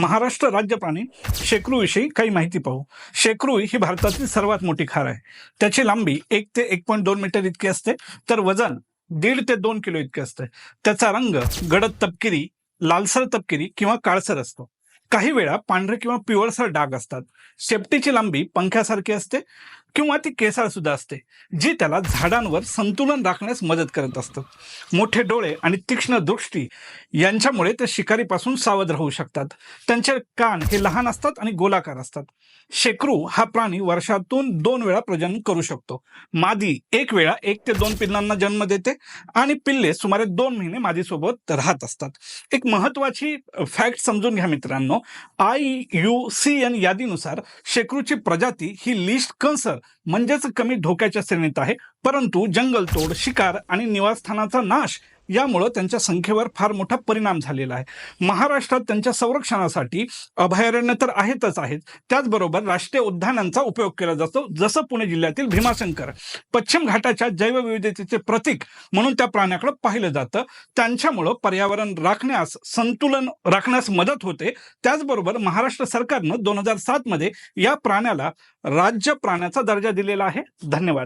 महाराष्ट्र राज्य प्राणी शेकरूविषयी काही माहिती पाहू. शेकरू ही भारतातील सर्वात मोठी खार आहे. त्याची लांबी एक ते एक पॉईंट दोन मीटर इतकी असते तर वजन दीड ते दोन किलो इतके असते. त्याचा रंग गडद तपकिरी लालसर तपकिरी किंवा काळसर असतो. काही वेळा पांढरे किंवा पिवळसर डाग असतात. शेपटीची लांबी पंख्यासारखी असते. किंवा ती केसाळ सुद्धा असते जी त्याला झाडांवर संतुलन राखण्यास मदत करत असतं. मोठे डोळे आणि तीक्ष्ण दृष्टी यांच्यामुळे ते शिकारीपासून सावध राहू शकतात. त्यांचे कान हे लहान असतात आणि गोलाकार असतात. शेकरू हा प्राणी वर्षातून दोन वेळा प्रजनन करू शकतो. मादी एक वेळा एक ते दोन पिल्लांना जन्म देते आणि पिल्ले सुमारे दोन महिने मादीसोबत राहत असतात. एक महत्वाची फॅक्ट समजून घ्या मित्रांनो आय यू सी एन यादीनुसार शेकरूची प्रजाती ही लिस्ट कंसर म्हणजेच कमी धोक्याच्या श्रेणीत आहे. परंतु जंगलतोड शिकार आणि निवासस्थानाचा नाश यामुळं त्यांच्या संख्येवर फार मोठा परिणाम झालेला आहे. महाराष्ट्रात त्यांच्या संरक्षणासाठी अभयारण्य तर आहेतच आहेत. त्याचबरोबर राष्ट्रीय उद्यानांचा उपयोग केला जातो. जसं पुणे जिल्ह्यातील भीमाशंकर. पश्चिम घाटाच्या जैवविविधतेचे प्रतीक म्हणून त्या प्राण्याकडे पाहिलं जातं. त्यांच्यामुळं पर्यावरण राखण्यास संतुलन राखण्यास मदत होते. त्याचबरोबर महाराष्ट्र सरकारनं दोन हजार सातमध्ये या प्राण्याला राज्य प्राण्याचा दर्जा दिलेला आहे. धन्यवाद.